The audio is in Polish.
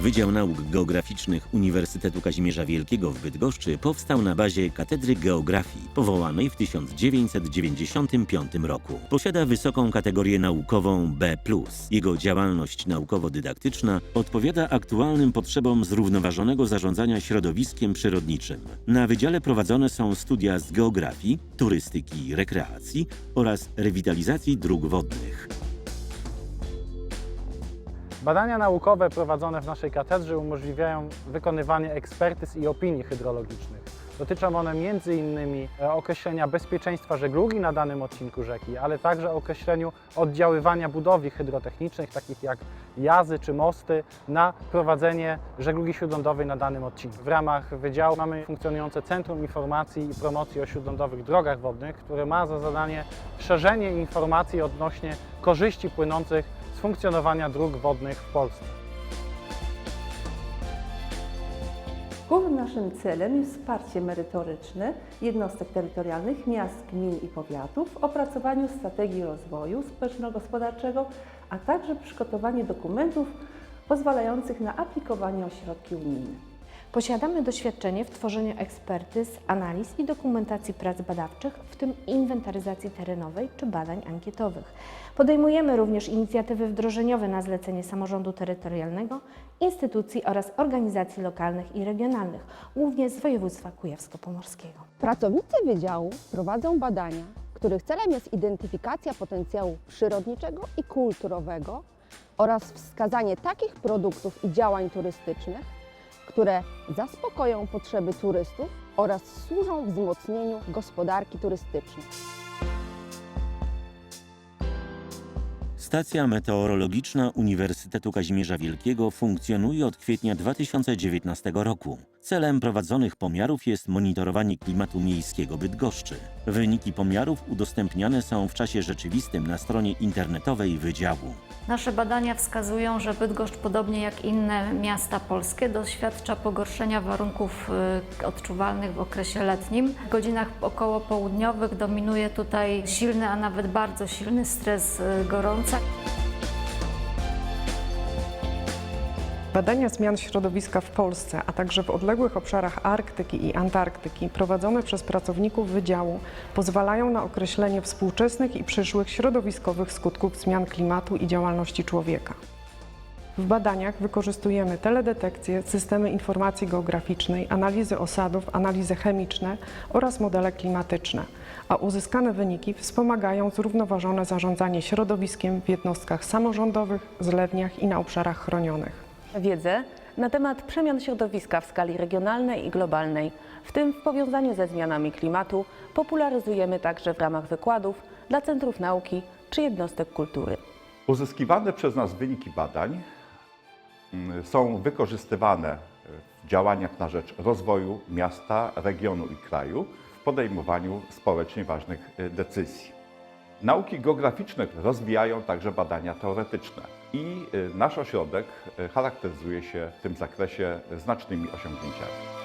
Wydział Nauk Geograficznych Uniwersytetu Kazimierza Wielkiego w Bydgoszczy powstał na bazie Katedry Geografii, powołanej w 1995 roku. Posiada wysoką kategorię naukową B+. Jego działalność naukowo-dydaktyczna odpowiada aktualnym potrzebom zrównoważonego zarządzania środowiskiem przyrodniczym. Na wydziale prowadzone są studia z geografii, turystyki rekreacji oraz rewitalizacji dróg wodnych. Badania naukowe prowadzone w naszej katedrze umożliwiają wykonywanie ekspertyz i opinii hydrologicznych. Dotyczą one m.in. określenia bezpieczeństwa żeglugi na danym odcinku rzeki, ale także określeniu oddziaływania budowli hydrotechnicznych, takich jak jazy czy mosty, na prowadzenie żeglugi śródlądowej na danym odcinku. W ramach wydziału mamy funkcjonujące Centrum Informacji i Promocji o Śródlądowych Drogach Wodnych, które ma za zadanie szerzenie informacji odnośnie korzyści płynących funkcjonowania dróg wodnych w Polsce. Głównym naszym celem jest wsparcie merytoryczne jednostek terytorialnych, miast, gmin i powiatów w opracowaniu strategii rozwoju społeczno-gospodarczego, a także przygotowanie dokumentów pozwalających na aplikowanie o środki unijne. Posiadamy doświadczenie w tworzeniu ekspertyz, analiz i dokumentacji prac badawczych, w tym inwentaryzacji terenowej czy badań ankietowych. Podejmujemy również inicjatywy wdrożeniowe na zlecenie samorządu terytorialnego, instytucji oraz organizacji lokalnych i regionalnych, głównie z województwa kujawsko-pomorskiego. Pracownicy Wydziału prowadzą badania, których celem jest identyfikacja potencjału przyrodniczego i kulturowego oraz wskazanie takich produktów i działań turystycznych, które zaspokoją potrzeby turystów oraz służą wzmocnieniu gospodarki turystycznej. Stacja meteorologiczna Uniwersytetu Kazimierza Wielkiego funkcjonuje od kwietnia 2019 roku. Celem prowadzonych pomiarów jest monitorowanie klimatu miejskiego Bydgoszczy. Wyniki pomiarów udostępniane są w czasie rzeczywistym na stronie internetowej Wydziału. Nasze badania wskazują, że Bydgoszcz, podobnie jak inne miasta polskie, doświadcza pogorszenia warunków y, odczuwalnych w okresie letnim. W godzinach około południowych dominuje tutaj silny, a nawet bardzo silny stres y, gorąca. Badania zmian środowiska w Polsce, a także w odległych obszarach Arktyki i Antarktyki prowadzone przez pracowników Wydziału pozwalają na określenie współczesnych i przyszłych środowiskowych skutków zmian klimatu i działalności człowieka. W badaniach wykorzystujemy teledetekcję, systemy informacji geograficznej, analizy osadów, analizy chemiczne oraz modele klimatyczne, a uzyskane wyniki wspomagają zrównoważone zarządzanie środowiskiem w jednostkach samorządowych, zlewniach i na obszarach chronionych. Wiedzę na temat przemian środowiska w skali regionalnej i globalnej, w tym w powiązaniu ze zmianami klimatu, popularyzujemy także w ramach wykładów dla centrów nauki czy jednostek kultury. Uzyskiwane przez nas wyniki badań mm, są wykorzystywane w działaniach na rzecz rozwoju miasta, regionu i kraju w podejmowaniu społecznie ważnych y, decyzji. Nauki geograficzne rozwijają także badania teoretyczne i y, nasz ośrodek y, charakteryzuje się w tym zakresie znacznymi osiągnięciami.